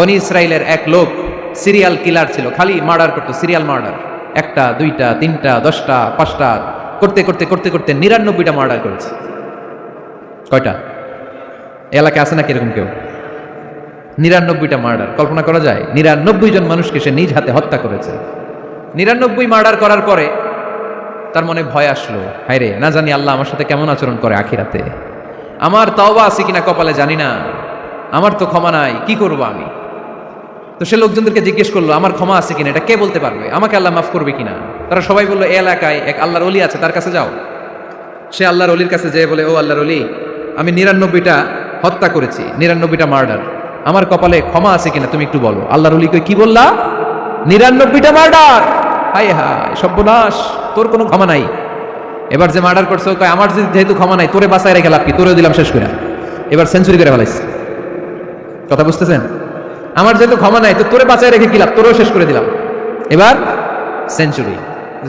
বনি ইসরায়েলের এক লোক সিরিয়াল কিলার ছিল, খালি মার্ডার করতো সিরিয়াল মার্ডার একটা, দুইটা, তিনটা, দশটা, পাঁচটা, করতে করতে করতে করতে নিরানব্বইটা মার্ডার করেছে। কয়টা? এলাকায় আছে না কীরকম কেউ? নিরানব্বইটা মার্ডার কল্পনা করা যায়? নিরানব্বই জন মানুষকে সে নিজ হাতে হত্যা করেছে। নিরানব্বই মার্ডার করার পরে তার মনে ভয় আসলো, হায় রে, না জানি আল্লাহ আমার সাথে কেমন আচরণ করে আখিরাতে। আমার তাওবা আছে কিনা কপালে জানি না। আমার তো ক্ষমা নাই, কি করব আমি? তো সে লোকজনদেরকে জিজ্ঞেস করল, আমার ক্ষমা আছে কিনা? এটা কে বলতে পারবে? আমাকে আল্লাহ মাফ করবে কিনা? তারা সবাই বলল এলাকায় এক আল্লাহর অলি আছে, তার কাছে যাও। সে আল্লাহর অলির কাছে যেয়ে বলে, ও আল্লাহর অলি আমি নিরানব্বইটা হত্যা করেছি, নিরানব্বইটা মার্ডার। আমার কপালে ক্ষমা আছে কিনা তুমি একটু বলো? আল্লাহর অলিকে কি বললা? নিরানব্বইটা মার্ডার! হায় হাই সর্বনাশ, তোর কোনো ক্ষমা নাই। এবার যে মার্ডার করছ কয়, আমার যেহেতু ক্ষমা নাই, তোরে বাসায় রেখে লাভ কি? তোরে দিলাম শেষ করে এবার সেঞ্চুরি করে ফেলাইছে। কথা বুঝতেছেন? আমার যেহেতু ক্ষমা নাই, তো তোরে বাঁচায় রেখে কি লাভ? তোরেও শেষ করে দিলাম। এবার সেঞ্চুরি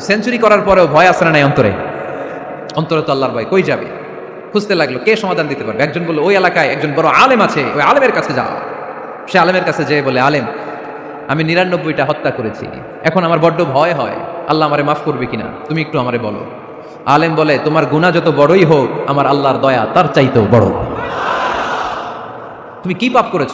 সেঞ্চুরি করার পরেও ভয় আসে নাই অন্তরে? অন্তরে তো আল্লাহর ভয়। কই যাবে? খুঁজতে লাগল, কে সমাধান দিতে পারবে? একজন বলল, ওই এলাকায় একজন বড় আলেম আছে, ওই আলেমের কাছে যাও। সে আলেমের কাছে যেয়ে বলে, আলেম, আমি নিরানব্বইটা হত্যা করেছি। এখন আমার বড্ড ভয় হয়। আল্লাহ আমারে মাফ করবে কিনা? তুমি একটু আমারে বলো। আলেম বলে, তোমার গুণা যত বড়ই হোক, আমার আল্লাহর দয়া তার চাইতেও বড়। তুমি কি পাপ করেছ?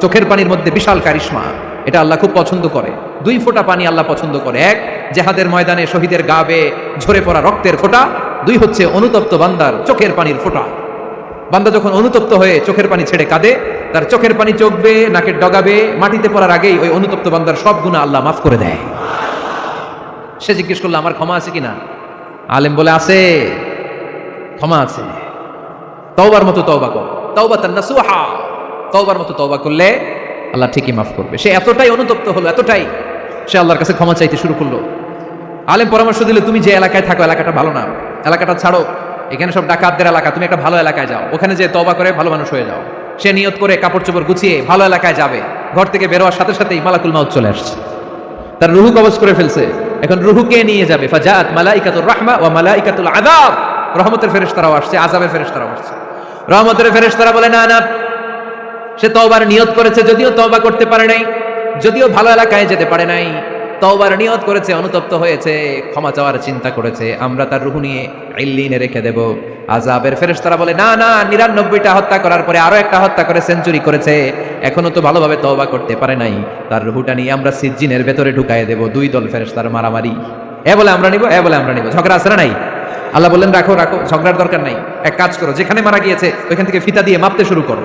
চোখের পানির মধ্যে বিশাল কারিশমা। এটা আল্লাহ খুব পছন্দ করে। দুই ফোঁটা পানি আল্লাহ পছন্দ করে। এক, জেহাদের ময়দানে শহীদের গা বেয়ে ঝরে পড়া রক্তের ফোঁটা। দুই হচ্ছে অনুতপ্ত বান্দার চোখের পানির ফোঁটা। বান্দা যখন অনুতপ্ত হয়ে চোখের পানি ছেড়ে কাঁদে, তার চোখের পানি চোখবে নাকের ডগাবে, মাটিতে পড়ার আগেই ওই অনুতপ্ত বান্দার সব গুণা আল্লাহ মাফ করে দেয়। সে জিজ্ঞেস করল, আমার ক্ষমা আছে কিনা? আলেম বলে, আছে। ক্ষমা আছে। তওবার মতো তওবা কর। তওবা তার নাসুহা। তওবার মতো তওবা করলে আল্লাহ ঠিকই মাফ করবে। সে এতটাই অনুতপ্ত হলো, এতটাই সে আল্লাহর কাছে ক্ষমা চাইতে শুরু করল। আলেম পরামর্শ দিলে তুমি যে এলাকায় থাকো, এলাকাটা ভালো না। এলাকাটা ছাড়ো। এখানে সব ডাকাতদের এলাকা, তুমি একটা ভালো এলাকায় যাও। ওখানে যে তবা করে ভালো মানুষ হয়ে যাও। সে নিয়ত করে কাপড় চোপড় গুছিয়ে ভালো এলাকায় যাবে। ঘর থেকে বেরোয়ার সাথে সাথেই মালাকুল মাউত চলে আসছে। তার রুহু কবজ করে ফেলছে। এখন রুহুকে নিয়ে যাবে। ফাজাত মালাইকাতুর রাহমা ওয়া মালাইকাতুল আযাব। রহমতের ফেরেশতারাও আসছে, আযাবের ফেরেশতারাও আসছে। রহমতের ফেরেশতারা বলে, না না সে তওবার নিয়ত করেছে, যদিও তওবা করতে পারে নাই, যদিও ভালো এলাকায় যেতে পারে নাই, তওবার নিয়ত করেছে, অনুতপ্ত হয়েছে, ক্ষমা চাওয়ার চিন্তা করেছে, আমরা তার রুহু নিয়ে ইল্লিনে রেখে দেব। আজাবের ফেরেশতারা বলে, না না, নিরানব্বইটা হত্যা করার পরে আরও একটা হত্যা করে সেঞ্চুরি করেছে, এখনও তো ভালোভাবে তওবা করতে পারে নাই। তার রুহুটা নিয়ে আমরা সিজ্জিনের ভেতরে ঢুকাই দেব, দুই দল ফেরেশতার মারামারি। এ বলে আমরা নিব, এ বলে আমরা নিব, ঝগড়া আছে না নাই? আল্লাহ বললেন, রাখো রাখো, ঝগড়ার দরকার নাই, এক কাজ করো, যেখানে মারা গিয়েছে, ওইখান থেকে ফিতা দিয়ে মাপতে শুরু করো।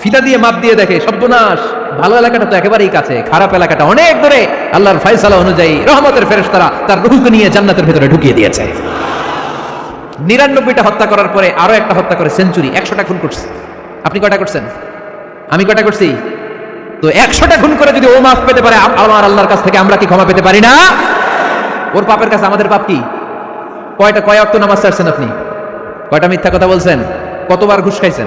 ফিতা দিয়ে মাপ দিয়ে দেখে, সর্বনাশ। ভালো এলাকাটা তো একেবারেই কাছে, খারাপ এলাকাটা অনেক দূরে। আল্লাহর ফয়সালা অনুযায়ী রহমতের ফেরেশতারা তার রুহুকে নিয়ে জান্নাতের ভেতরে ঢুকিয়ে দিয়েছে। নিরানব্বইটা হত্যা করার পরে আরও একটা হত্যা করে সেঞ্চুরি, একশোটা খুন করছে। আপনি কটা করছেন? আমি কটা করছি? তো একশোটা খুন করে যদি ও মাফ পেতে পারে, আম- আমার আল্লাহর কাছ থেকে আমরা কি ক্ষমা পেতে পারি না? ওর পাপের কাছে আমাদের পাপ কি? কয়টা, কয় অক্ত নামাজ ছাড়ছেন আপনি? কয়টা মিথ্যা কথা বলছেন? কতবার ঘুষ খাইছেন?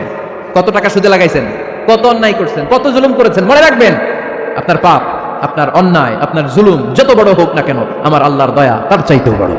কত টাকা সুদে লাগাইছেন? কত অন্যায় করছেন, কত জুলুম করেছেন, মনে রাখবেন? আপনার পাপ, আপনার অন্যায়, আপনার জুলুম, যত বড় হোক না কেন, আমার আল্লাহর দয়া তার চাইতেও বড়।